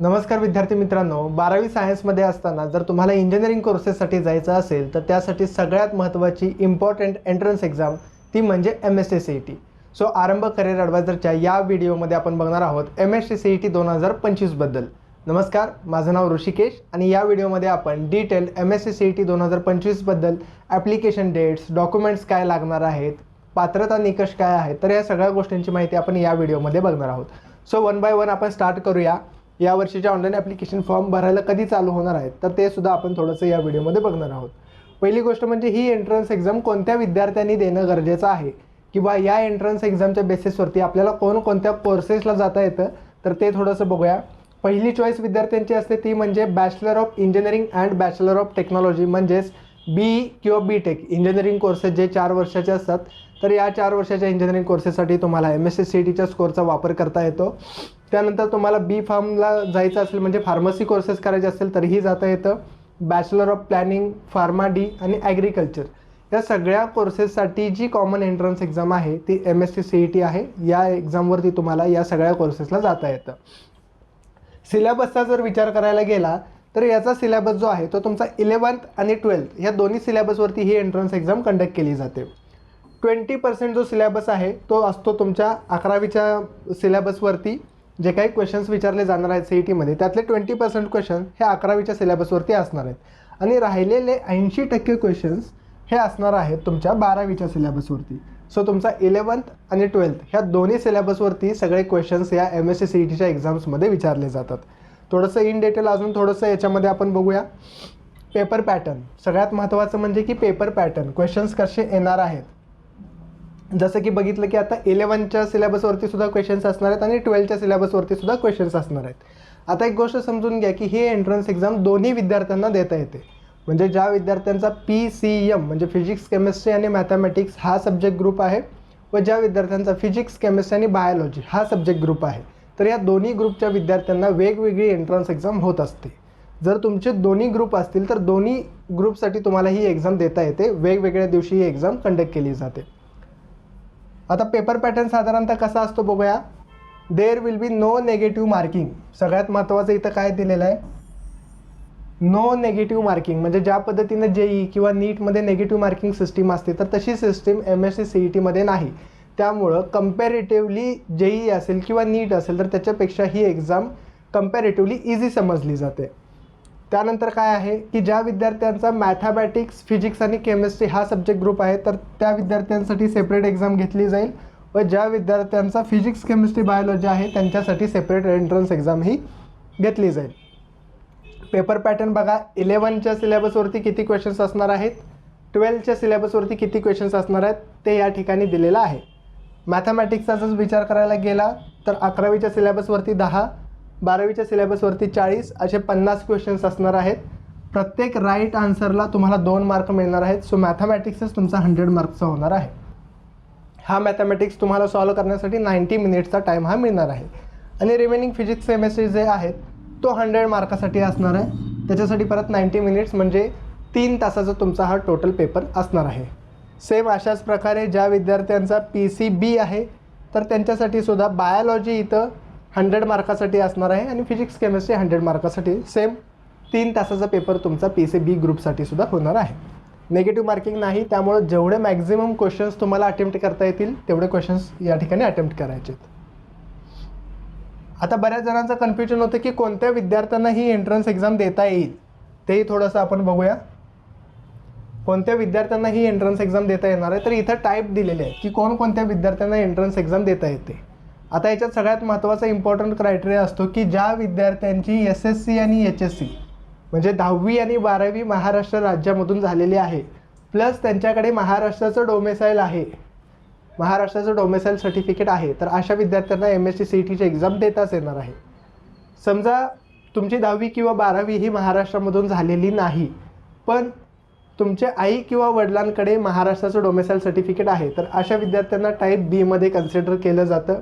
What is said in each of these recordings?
नमस्कार विद्यार्थी मित्रांनो बारावी सायन्समध्ये असताना जर तुम्हाला इंजिनिअरिंग कोर्सेससाठी जायचं असेल तर त्यासाठी सगळ्यात महत्त्वाची इम्पॉर्टंट एंट्रन्स एक्झाम ती म्हणजे M S C C E T so Aarambh career ॲडवायझरच्या या व्हिडिओमध्ये आपण बघणार आहोत M S C C E T दोन हजार पंचवीसबद्दल नमस्कार माझं नाव ऋषिकेश आणि या व्हिडिओमध्ये आपण detail M S C C E T दोन हजार पंचवीसबद्दल ॲप्लिकेशन डेट्स डॉक्युमेंट्स काय लागणार आहेत पात्रता निकष काय आहेत तर या सगळ्या गोष्टींची माहिती आपण या व्हिडिओमध्ये बघणार आहोत. सो वन बाय वन आपण स्टार्ट करूया. या वर्षीच्या ऑनलाईन ॲप्लिकेशन फॉर्म भरायला कधी चालू होणार आहेत? तर ते सुद्धा आपण थोडंसं या व्हिडिओमध्ये बघणार आहोत. पहिली गोष्ट म्हणजे ही एंट्रन्स एक्झाम कोणत्या विद्यार्थ्यांनी देणं गरजेचं आहे? किंवा या एंट्रन्स एक्झामच्या बेसिसवरती आपल्याला कोणकोणत्या कोर्सेसला जाता येतं? तर ते थोडंसं बघूया. पहिली चॉईस विद्यार्थ्यांची असते ती म्हणजे bachelor of engineering and bachelor of technology म्हणजेच बी किंवा बी टेक इंजिनिअरिंग कोर्सेस जे चार वर्षाचे असतात तर या चार वर्षाच्या इंजिनिअरिंग कोर्सेससाठी तुम्हाला एम एस एस सी टीच्या स्कोरचा वापर करता येतो. त्यानंतर तुम्हाला बी फार्मला जायचं असेल म्हणजे फार्मसी कोर्सेस करायचे असेल तरीही जाता येतं. Bachelor of planning pharma D आणि ॲग्रिकल्चर या सगळ्या कोर्सेससाठी जी कॉमन एंट्रन्स एक्झाम आहे ती M S C C E T आहे. या एक्झामवरती तुम्हाला या सगळ्या कोर्सेसला जाता येतं. सिलेबसचा जर विचार करायला गेला तर याचा सिलेबस जो आहे तो तुमचा इलेवन्थ आणि ट्वेल्थ या दोन्ही सिलेबसवरती ही एंट्रन्स एक्झाम कंडक्ट केली जाते. ट्वेंटी पर्सेंट जो सिलेबस आहे तो असतो तुमच्या अकरावीच्या सिलेबसवरती जे काही क्वेश्चन्स विचारले जाणार आहेत सी ई टीमध्ये त्यातले ट्वेंटी पर्सेंट क्वेश्चन हे अकरावीच्या सिलेबसवरती असणार आहेत. आणि राहिलेले ऐंशी टक्के क्वेश्चन्स हे असणार आहेत तुमच्या बारावीच्या सिलेबसवरती सो तुमचा इलेवन्थ आणि ट्वेल्थ ह्या दोन्ही सिलेबसवरती सगळे क्वेश्चन्स या M S C C E टीच्या एक्झाम्समध्ये विचारले जातात. थोडंसं इन डिटेल अजून थोडंसं याच्यामध्ये आपण बघूया. पेपर पॅटर्न सगळ्यात महत्त्वाचं म्हणजे की पेपर पॅटर्न क्वेश्चन्स कसे येणार आहेत? जसं की बघितलं की आता इलेवनच्या सिलेबसवरती सुद्धा क्वेश्चन्स असणार आहेत आणि ट्वेल्थच्या सिलेबसवरती सुद्धा क्वेश्चन्स असणार आहेत. आता एक गोष्ट समजून घ्या की ही एंट्रन्स एक्झाम दोन्ही विद्यार्थ्यांना देता येते. म्हणजे ज्या विद्यार्थ्यांचा पी सी एम म्हणजे फिजिक्स केमिस्ट्री आणि मॅथमॅटिक्स हा सब्जेक्ट ग्रुप आहे व ज्या विद्यार्थ्यांचा फिजिक्स केमिस्ट्री आणि बायोलॉजी हा सब्जेक्ट ग्रुप आहे. तर या दोन्ही ग्रुपच्या विद्यार्थ्यांना वेगवेगळी एंट्रन्स एक्झाम होत असते. जर तुमचे दोन्ही ग्रुप असतील तर दोन्ही ग्रुपसाठी तुम्हाला ही एक्झाम देता येते. वेगवेगळ्या दिवशी ही एक्झाम कंडक्ट केली जाते. आता पेपर पॅटर्न साधारणतः कसा असतो बघूया. There will be no negative marking सगळ्यात महत्त्वाचं इथं काय दिलेलं आहे? नो नेगेटिव्ह मार्किंग म्हणजे ज्या पद्धतीनं जेई किंवा नीटमध्ये नेगेटिव्ह मार्किंग सिस्टीम असते तर तशी system M S C C E टीमध्ये नाही. त्यामुळं कम्पॅरेटिव्हली जेई असेल किंवा नीट असेल तर त्याच्यापेक्षा ही एक्झाम कम्पॅरेटिव्हली इझी समजली जाते. त्यानंतर काय आहे की ज्या विद्यार्थ्यांचा मॅथमॅटिक्स फिजिक्स आणि केमिस्ट्री हा सब्जेक्ट ग्रुप आहे तर त्या विद्यार्थ्यांसाठी सेपरेट एक्झाम घेतली जाईल व ज्या विद्यार्थ्यांचा फिजिक्स केमिस्ट्री बायोलॉजी आहे त्यांच्यासाठी सेपरेट एंट्रन्स एक्झाम ही घेतली जाईल. पेपर पॅटर्न बघा इलेवनच्या सिलेबसवरती किती क्वेश्चन्स असणार आहेत? ट्वेल्थच्या सिलेबसवरती किती क्वेश्चन्स असणार आहेत? ते या ठिकाणी दिलेलं आहे. मॅथमॅटिक्सचा जर विचार करायला गेला तर अकरावीच्या सिलेबसवरती दहा बारावीच्या सिलेबसवरती चाळीस असे पन्नास क्वेश्चन्स असणार आहेत. प्रत्येक राईट आन्सरला तुम्हाला दोन मार्क मिळणार आहेत. सो मॅथमॅटिक्सच तुमचा हंड्रेड मार्क्सचा होणार आहे. हा मॅथमॅटिक्स तुम्हाला सॉल्व करण्यासाठी नाईंटी मिनिट्सचा टाईम हा मिळणार आहे. आणि रिमेनिंग फिजिक्स केमिस्ट्री जे आहेत तो हंड्रेड मार्कासाठी असणार आहे. त्याच्यासाठी परत नाईंटी मिनिट्स म्हणजे तीन तासाचा तुमचा हा टोटल पेपर असणार आहे. सेम अशाच प्रकारे ज्या विद्यार्थ्यांचा पी सी बी आहे तर त्यांच्यासाठी सुद्धा बायोलॉजी इथं हंड्रेड मार्कासाठी असणार आहे आणि फिजिक्स केमिस्ट्री हंड्रेड मार्कासाठी सेम तीन तासाचा पेपर तुमचा पी सी बी ग्रुपसाठी सुद्धा होणार आहे. नेगेटिव्ह मार्किंग नाही त्यामुळं जेवढे मॅक्झिमम क्वेश्चन्स तुम्हाला अटेम्प्ट करता येतील तेवढे क्वेश्चन्स या ठिकाणी अटेम्प्ट करायचे आहेत. आता बऱ्याच जणांचं कन्फ्युजन होतं की कोणत्या विद्यार्थ्यांना ही एंट्रन्स एक्झाम देता येईल तेही थोडंसं आपण बघूया. कोणत्या विद्यार्थ्यांना ही एंट्रन्स एक्झाम देता येणार आहे? तर इथं टाईप दिलेले आहे की कोणकोणत्या विद्यार्थ्यांना एंट्रन्स एक्झाम देता येते. आता याच्यात सगळ्यात महत्त्वाचा इम्पॉर्टंट क्रायटेरिया असतो की ज्या विद्यार्थ्यांची एस एस सी आणि एच एस सी म्हणजे दहावी आणि बारावी महाराष्ट्र राज्यामधून झालेली आहे प्लस त्यांच्याकडे महाराष्ट्राचं डोमेसाईल आहे महाराष्ट्राचं डोमेसाईल सर्टिफिकेट आहे तर अशा विद्यार्थ्यांना एम एस सी सी टीची एक्झाम देताच येणार आहे. समजा तुमची दहावी किंवा बारावी ही महाराष्ट्रामधून झालेली नाही पण तुमचे आई किंवा वडिलांकडे महाराष्ट्राचं डोमेसाईल सर्टिफिकेट आहे. तर अशा विद्यार्थ्यांना टाईप बीमध्ये कन्सिडर केलं जातं.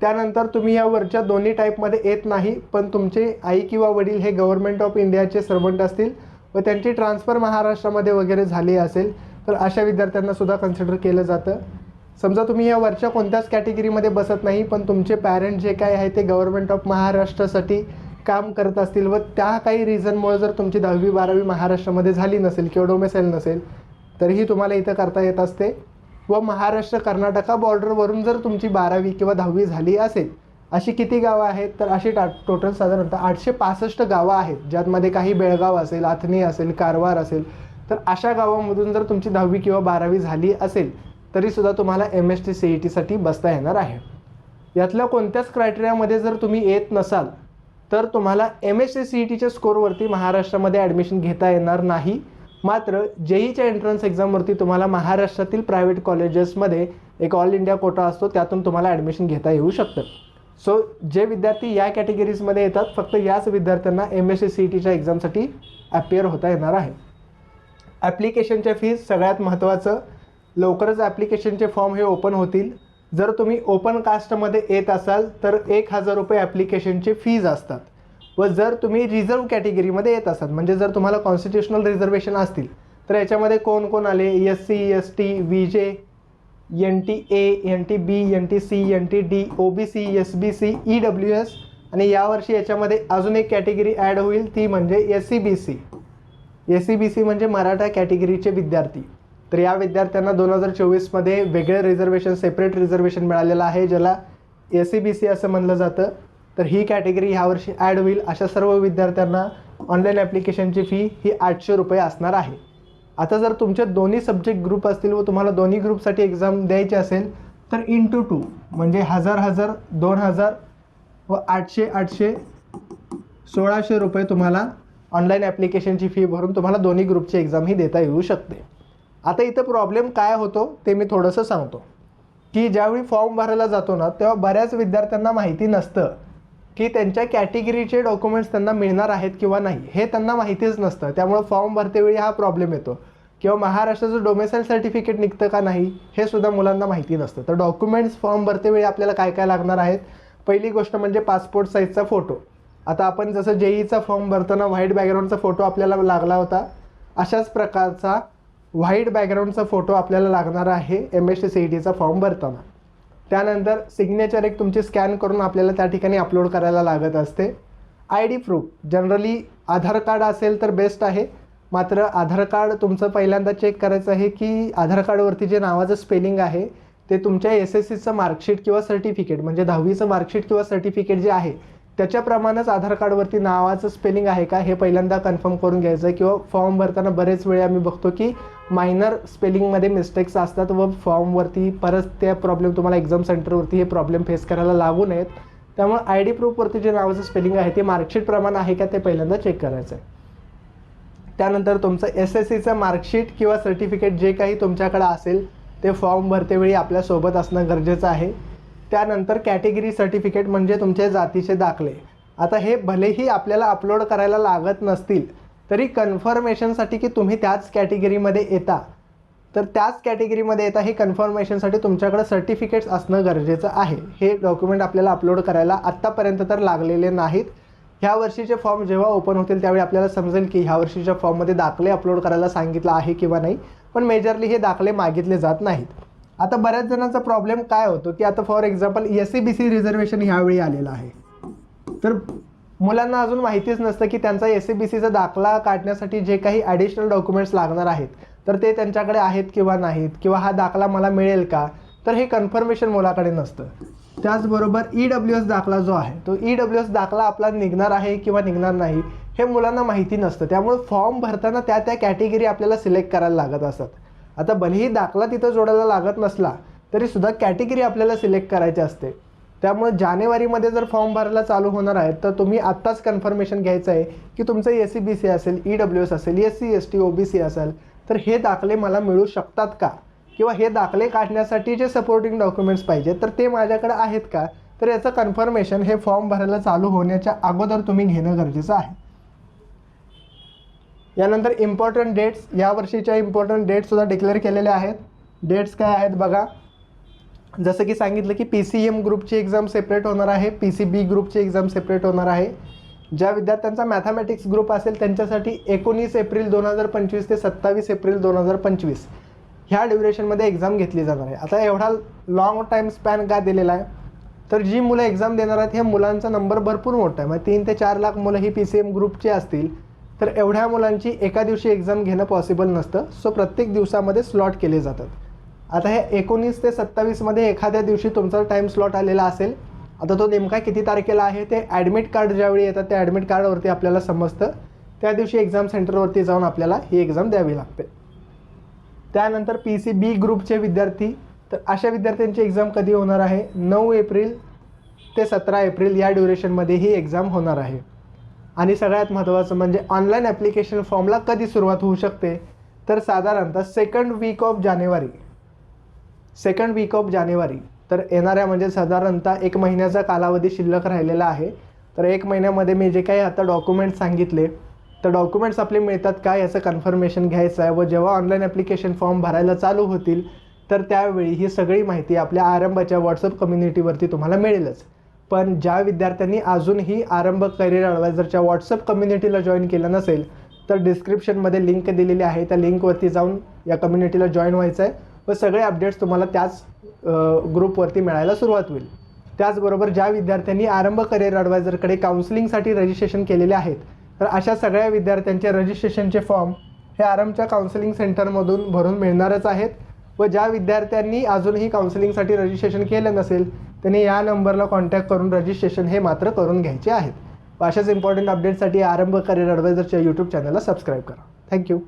त्यानंतर तुम्ही या वरच्या दोन्ही टाईपमध्ये येत नाही पण तुमचे आई किंवा वडील हे गव्हर्नमेंट ऑफ इंडियाचे सर्वंट असतील व त्यांची ट्रान्सफर महाराष्ट्रामध्ये वगैरे झाली असेल तर अशा विद्यार्थ्यांना सुद्धा कन्सिडर केलं जातं. समजा तुम्ही या वरच्या कोणत्याच कॅटेगरीमध्ये बसत नाही पण तुमचे पॅरेंट जे काय आहे ते गव्हर्नमेंट ऑफ महाराष्ट्रासाठी काम करत असतील व त्या काही रिझनमुळे जर तुमची दहावी बारावी महाराष्ट्रामध्ये झाली नसेल किंवा डोमेसाईल नसेल तरीही तुम्हाला इथं करता येत असते. व महाराष्ट्र कर्नाटका बॉर्डरवरून जर तुमची बारावी किंवा दहावी झाली असेल अशी किती गावं आहेत? तर अशी टा टोटल साधारणतः आठशे पासष्ट गावं आहेत ज्यामध्ये काही बेळगाव असेल आथणी असेल कारवार असेल. तर अशा गावामधून जर तुमची दहावी किंवा बारावी झाली असेल तरीसुद्धा तुम्हाला M S T C E टीसाठी बसता येणार आहे. यातल्या कोणत्याच क्रायटेरियामध्ये जर तुम्ही येत नसाल तर तुम्हाला M S C C E टीच्या स्कोरवरती महाराष्ट्रामध्ये ॲडमिशन घेता येणार नाही. मात्र जेईच्या एंट्रन्स एक्झामवरती तुम्हाला महाराष्ट्रातील प्रायव्हेट कॉलेजेसमध्ये एक ऑल इंडिया कोटा असतो त्यातून तुम्हाला ॲडमिशन घेता येऊ शकतं. सो जे विद्यार्थी या कॅटेगरीजमध्ये येतात फक्त याच विद्यार्थ्यांना M S C C E टीच्या एक्झामसाठी ॲपियर होता येणार आहे. ॲप्लिकेशनच्या फीज सगळ्यात महत्त्वाचं लवकरच ॲप्लिकेशनचे फॉर्म हे ओपन होतील. जर तुम्ही ओपन कास्टमध्ये येत असाल तर एक हजार रुपये ॲप्लिकेशनची फीज असतात. व जर तुम्ही रिझर्व कॅटेगरीमध्ये येत असाल म्हणजे जर तुम्हाला कॉन्स्टिट्युशनल रिझर्वेशन असतील तर याच्यामध्ये कोण कोण आले? S C S T V J N T A N T B N T C N T D O B C S B C E W S आणि यावर्षी याच्यामध्ये अजून एक कॅटेगरी ॲड होईल ती म्हणजे S C B C S C B C म्हणजे मराठा कॅटेगरीचे विद्यार्थी. तर या विद्यार्थ्यांना दोन हजार चोवीसमध्ये वेगळे रिझर्वेशन सेपरेट रिझर्वेशन मिळालेलं आहे ज्याला एस सी बी सी असं म्हणलं जातं. तर ही कॅटेगरी ह्यावर्षी ॲड होईल. अशा सर्व विद्यार्थ्यांना ऑनलाईन ॲप्लिकेशनची फी ही आठशे रुपये असणार आहे. आता जर तुमचे दोन्ही सब्जेक्ट ग्रुप असतील व तुम्हाला दोन्ही ग्रुपसाठी एक्झाम द्यायची असेल तर इन टू टू म्हणजे हजार हजार दोन हजार व आठशे आठशे सोळाशे रुपये तुम्हाला ऑनलाईन ॲप्लिकेशनची फी भरून तुम्हाला दोन्ही ग्रुपची एक्झाम ही देता येऊ शकते. आता इथं प्रॉब्लेम काय होतो ते मी थोडंसं सांगतो. की ज्यावेळी फॉर्म भरायला जातो ना तेव्हा बऱ्याच विद्यार्थ्यांना माहिती नसतं की त्यांच्या कॅटेगरीचे डॉक्युमेंट्स त्यांना मिळणार आहेत किंवा नाही हे त्यांना माहितीच नसतं. त्यामुळे फॉर्म भरतेवेळी हा प्रॉब्लेम येतो. किंवा महाराष्ट्राचं डोमेसाईल सर्टिफिकेट निघतं का नाही हे सुद्धा मुलांना माहिती नसतं. तर डॉक्युमेंट्स फॉर्म भरतेवेळी आपल्याला काय काय लागणार आहेत? पहिली गोष्ट म्हणजे पासपोर्ट साईजचा फोटो आता आपण जसं जेईचा फॉर्म भरताना व्हाईट बॅकग्राऊंडचा फोटो आपल्याला लागला होता अशाच प्रकारचा व्हाईट बॅकग्राऊंडचा फोटो आपल्याला लागणार आहे M S T C E टीचा फॉर्म भरताना. त्यानंतर सिग्नेचर एक तुमची स्कॅन करून आपल्याला त्या ठिकाणी अपलोड करायला लागत असते. I D proof generally Aadhaar card असेल तर बेस्ट आहे. मात्र आधार कार्ड तुमचं पहिल्यांदा चेक करायचं आहे की आधार कार्डवरती जे नावाचं स्पेलिंग आहे ते तुमच्या एस एस सीचं मार्कशीट किंवा सर्टिफिकेट म्हणजे दहावीचं मार्कशीट किंवा सर्टिफिकेट जे आहे त्याच्याप्रमाणेच आधार कार्डवरती नावाचं स्पेलिंग आहे का हे पहिल्यांदा कन्फर्म करून घ्यायचं आहे किंवा फॉर्म भरताना बरेच वेळी आम्ही बघतो की मायनर स्पेलिंगमध्ये मिस्टेक्स असतात व फॉर्मवरती परत त्या प्रॉब्लेम तुम्हाला एक्झाम सेंटरवरती हे प्रॉब्लेम फेस करायला लागू नयेत. त्यामुळे आय डी प्रूफवरती जे नावाचं स्पेलिंग आहे ते मार्कशीट प्रमाण आहे का ते पहिल्यांदा चेक करायचं आहे त्यानंतर तुमचं एस एस सीचं मार्कशीट किंवा सर्टिफिकेट जे काही तुमच्याकडे असेल ते फॉर्म भरतेवेळी आपल्यासोबत असणं गरजेचं आहे. त्यानंतर कॅटेगरी सर्टिफिकेट म्हणजे तुमचे जातीचे दाखले. आता हे भलेही आपल्याला अपलोड करायला लागत नसतील तरी कन्फर्मेशनसाठी की तुम्ही त्याच कॅटेगरीमध्ये येता. तर त्याच कॅटेगरीमध्ये येता हे कन्फर्मेशनसाठी तुमच्याकडे सर्टिफिकेट्स असणं गरजेचं आहे. हे डॉक्युमेंट आपल्याला अपलोड करायला आत्तापर्यंत तर लागलेले नाहीत. ह्या वर्षीचे फॉर्म जेव्हा ओपन होतील त्यावेळी आपल्याला समजेल की ह्या वर्षीच्या फॉर्ममध्ये दाखले अपलोड करायला सांगितलं आहे किंवा नाही पण मेजरली हे दाखले मागितले जात नाहीत. आता बऱ्याच जणांचा प्रॉब्लेम काय होतो की आता for example S C B C reservation ह्यावेळी आलेलं आहे. तर मुलांना अजून माहितीच नसतं की त्यांचा एस सी बी सीचा दाखला काढण्यासाठी जे काही ॲडिशनल डॉक्युमेंट्स लागणार आहेत तर ते त्यांच्याकडे आहेत किंवा नाहीत किंवा हा दाखला मला मिळेल का? तर हे कन्फर्मेशन मुलाकडे नसतं. त्याचबरोबर ई डब्ल्यू एस दाखला जो आहे तो ई डब्ल्यू एस दाखला आपला निघणार आहे किंवा निघणार नाही हे मुलांना माहिती नसतं. त्यामुळे फॉर्म भरताना त्या त्या कॅटेगरी आपल्याला सिलेक्ट करायला लागत असतात. आता भलेही दाखला तिथं जोडायला लागत नसला तरीसुद्धा कॅटेगरी आपल्याला सिलेक्ट करायची असते. त्यामुळे जानेवारीमध्ये जर फॉर्म भरायला चालू होणार आहे तर तुम्ही आत्ताच कन्फर्मेशन घ्यायचं आहे की तुमचं एस सी बी सी असेल ई डब्ल्यू एस असेल S C S T O B C असेल तर हे दाखले मला मिळू शकतात का? किंवा हे दाखले काढण्यासाठी जे सपोर्टिंग डॉक्युमेंट्स पाहिजे तर ते माझ्याकडे आहेत का? तर याचं कन्फर्मेशन हे फॉर्म भरायला चालू होण्याच्या अगोदर तुम्ही घेणं गरजेचं आहे. यानंतर इम्पॉर्टंट डेट्स या वर्षीच्या इम्पॉर्टंट डेट्ससुद्धा डिक्लेअर केलेल्या आहेत. डेट्स काय आहेत बघा. जसं की सांगितलं की पी सी एम ग्रुपची एक्झाम सेपरेट होणार आहे. पी सी बी ग्रुपची एक्झाम सेपरेट होणार आहे. ज्या विद्यार्थ्यांचा मॅथमॅटिक्स ग्रुप असेल त्यांच्यासाठी एकोणीस एप्रिल दोन हजार पंचवीस ते सत्तावीस एप्रिल दोन हजार पंचवीस ह्या ड्युरेशनमध्ये एक्झाम घेतली जाणार आहे. आता एवढा लॉंग टाईम स्पॅन का दिलेला आहे? तर जी मुलं एक्झाम देणार आहेत ह्या मुलांचा नंबर भरपूर मोठा आहे. मग तीन ते चार लाख मुलं ही पी सी एम ग्रुपची असतील. तर एवढ्या मुलांची एका दिवशी एक्झाम घेणं पॉसिबल नसतं. सो प्रत्येक दिवसामध्ये स्लॉट केले जातात. आता हे एकोणीस ते सत्तावीसमध्ये एखाद्या दिवशी तुमचा टाईम स्लॉट आलेला असेल आता तो नेमका किती तारखेला आहे ते ॲडमिट कार्ड ज्यावेळी येतात त्या ॲडमिट कार्डवरती आपल्याला समजतं. त्या दिवशी एक्झाम सेंटरवरती जाऊन आपल्याला ही एक्झाम द्यावी लागते. त्यानंतर पी सी बी ग्रुपचे विद्यार्थी तर अशा विद्यार्थ्यांची एक्झाम कधी होणार आहे? नऊ एप्रिल ते सतरा एप्रिल या ड्युरेशनमध्ये ही एक्झाम होणार आहे. आणि सगळ्यात महत्त्वाचं म्हणजे ऑनलाईन ॲप्लिकेशन फॉर्मला कधी सुरुवात होऊ शकते? तर साधारणतः सेकंड वीक ऑफ जानेवारी. सेकंड वीक ऑफ जानेवारी. तर येणाऱ्या म्हणजे साधारणतः एक महिन्याचा कालावधी शिल्लक राहिलेला आहे. तर एक महिन्यामध्ये मी जे काही आता डॉक्युमेंट्स सांगितले तर डॉक्युमेंट्स आपले मिळतात का याचं कन्फर्मेशन घ्यायचं आहे व जेव्हा ऑनलाईन ॲप्लिकेशन फॉर्म भरायला चालू होतील तर त्यावेळी ही सगळी माहिती आपल्या आरंभाच्या व्हॉट्सअप कम्युनिटीवरती तुम्हाला मिळेलच. पण ज्या विद्यार्थ्यांनी अजूनही आरंभ करिअर ॲडवायझरच्या व्हॉट्सअप कम्युनिटीला जॉईन केलं नसेल तर डिस्क्रिप्शनमध्ये लिंक दिलेली आहे. त्या लिंकवरती जाऊन या कम्युनिटीला जॉईन व्हायचं आहे व सगळे अपडेट्स तुम्हाला त्याच ग्रुपवरती मिळायला सुरुवात होईल. त्याचबरोबर ज्या विद्यार्थ्यांनी आरंभ करिअर ॲडवायझरकडे काउन्सिलिंगसाठी रजिस्ट्रेशन केलेले आहेत तर अशा सगळ्या विद्यार्थ्यांचे रजिस्ट्रेशनचे फॉर्म हे आरंभच्या काउन्सिलिंग सेंटरमधून भरून मिळणारच आहेत. व ज्या विद्यार्थ्यांनी अजूनही काउन्सिलिंगसाठी रजिस्ट्रेशन केलं नसेल त्यांनी या नंबरला कॉन्टॅक्ट करून रजिस्ट्रेशन हे मात्र करून घ्यायचे आहेत. अशाच इम्पॉर्टंट अपडेटसाठी आरंभ करिअर ॲडवायझरच्या यूट्यूब चॅनलला सबस्क्राईब करा. Thank you